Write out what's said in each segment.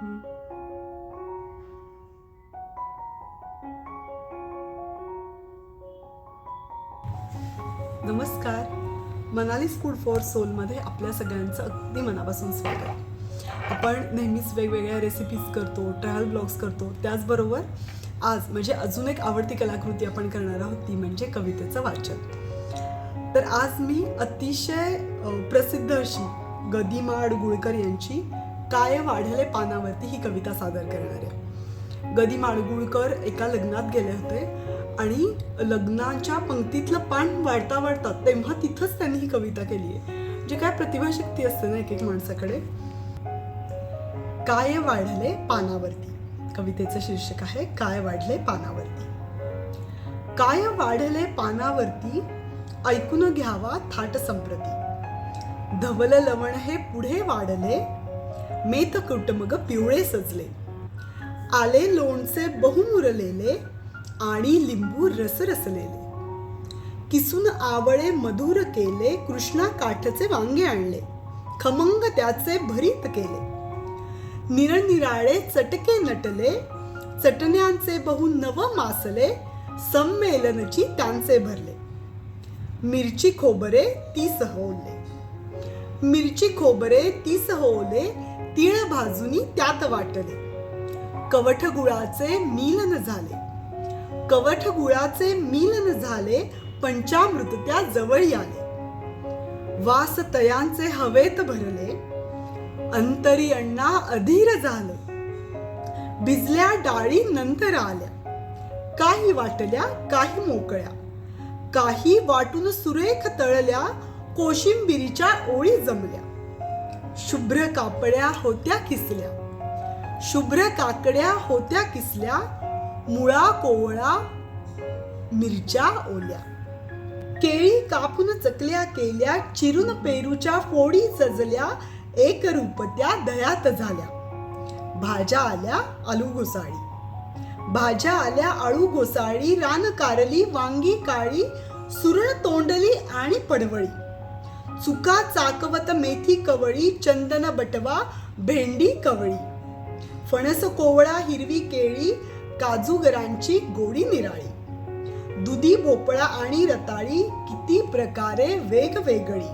नमस्कार. मनालीस food for सोलमध्ये आपल्या सगळ्यांचं अगदी मनापासून स्वागत. आपण नेहमीच वेगवेगळ्या रेसिपीज करतो ट्रॅव्हल ब्लॉग्स करतो. त्याचबरोबर आज म्हणजे अजून एक आवडती कलाकृती आपण करणार आहोत ती म्हणजे कवितेचं वाचन. तर आज मी अतिशय प्रसिद्ध अशी गदिमाड गुळकर यांची काय वाढले पानावरती ही कविता सादर करणार आहे. गदी माडगुळकर एका लग्नात गेले होते आणि लग्नाच्या पंक्तीतलं पान वाढता वाढता तेव्हा तिथंच त्यांनी ही कविता केली आहे. जे काय प्रतिभाशक्ती असते ना एक एक माणसाकडे. काय वाढले पानावरती? कवितेचं शीर्षक आहे काय वाढले पानावरती? काय वाढले पानावरती? ऐकून घ्यावा थाट संप्रती. धवल लवण हे पुढे वाढले मेथ कुटुंब पिवळे सजले. आले लोणचे बहुमुरलेले आणि लिंबू रसरसलेले. किसून आवळे मधुर केले कृष्णा काठचे वांगे आणले खमंग त्याचे भरीत केले. निरनिराळे चटके नटले चटण्यांचे बहु नव मासले संमेलनची त्यांचे भरले. मिरची खोबरे ती सहोले मिरची खोबरे ती सहवले तीळ भाजूनी त्यात वाटले. कवठ गुळाचे मिलन झाले. कवठ गुळाचे मिलन झाले पंचामृत त्या जवळी आले वास तयांचे हवेत भरले. अंतरी अण्णा अधीर झाले. भिजल्या डाळी नंतर आल्या. काही वाटल्या काही मोकळ्या. काही वाटून सुरेख तळल्या कोशिंबिरीच्या ओळी जमल्या. शुभ्र कापड्या होत्या किसल्या. शुभ्र काकड्या होत्या किसल्या मुळा कोवळा मिरच्या ओल्या. केळी कापून चकल्या केल्या चिरून पेरूच्या फोडी सजल्या एक रूपत्या दयात दह्यात झाल्या. भाज्या आल्या आलू घोसाळी भाज्या आल्या आळू घोसाळी रान कारली वांगी काळी सुरण तोंडली आणि पडवळी. चुका चाकवत मेथी कवळी चंदन बटवा भेंडी कवळी. फणस कोवळा हिरवी केळी काजूगरांची गोडी निराळी. दुधी भोपळा आणि रताळी किती प्रकारे वेगवेगळी.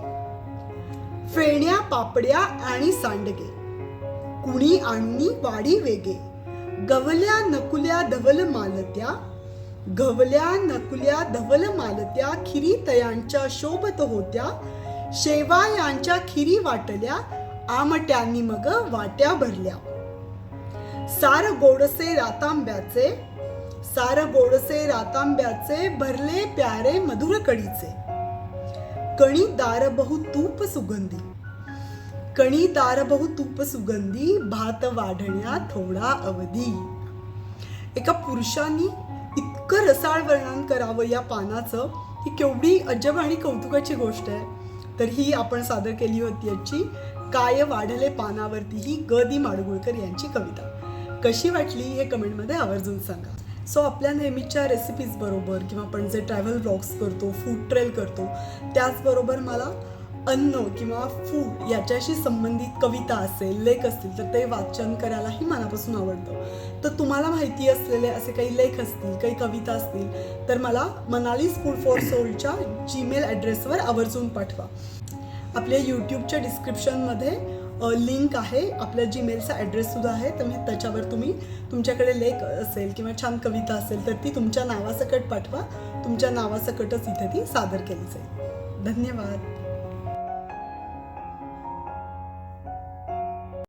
फेण्या पापड्या आणि सांडगे. कुणी आणणी वाडी वेगे. गवल्या नकुल्या धवल मालत्या. गवल्या नकुल्या धवल मालत्या खिरी तयांच्या शोभत होत्या. शेवा यांच्या खिरी वाटल्या आमट्यांनी मग वाट्या भरल्या. सार गोडसे रातांब्याचे सार गोडसे रातांब्याचे भरले प्यारे मधुर कडीचे. कणी दार बहु तूप सुगंधी. कणी दार बहु तूप सुगंधी भात वाढण्या थोडा अवधी. एका पुरुषांनी इतकं रसाळ वर्णन करावं या पानाचं ही केवढी अजब आणि कौतुकाची गोष्ट आहे. तर ही आपण सादर केली होती याची काय वाढले पानावरती ही ग दी माडगुळकर यांची कविता. कशी वाटली हे कमेंटमध्ये आवर्जून सांगा. सो आपल्या नेहमीच्या रेसिपीज बरोबर किंवा आपण जे ट्रॅव्हल ब्लॉग्स करतो फूड ट्रेल करतो त्याचबरोबर मला अन्न किंवा फूड याच्याशी संबंधित कविता असेल लेख असतील तर ते वाचन करायलाही मनापासून आवडतं. तर तुम्हाला माहिती असलेले असे काही लेख असतील काही कविता असतील तर मला मनालीज फूड फॉर सोलच्या जीमेल ॲड्रेसवर आवर्जून पाठवा. आपल्या यूट्यूबच्या डिस्क्रिप्शनमध्ये लिंक आहे आपल्या जीमेलचा ॲड्रेससुद्धा आहे तर मी त्याच्यावर तुम्ही तुमच्याकडे लेख असेल किंवा छान कविता असेल तर ती तुमच्या नावासकट पाठवा. तुमच्या नावासकटच इथे ती सादर केली जाईल. धन्यवाद.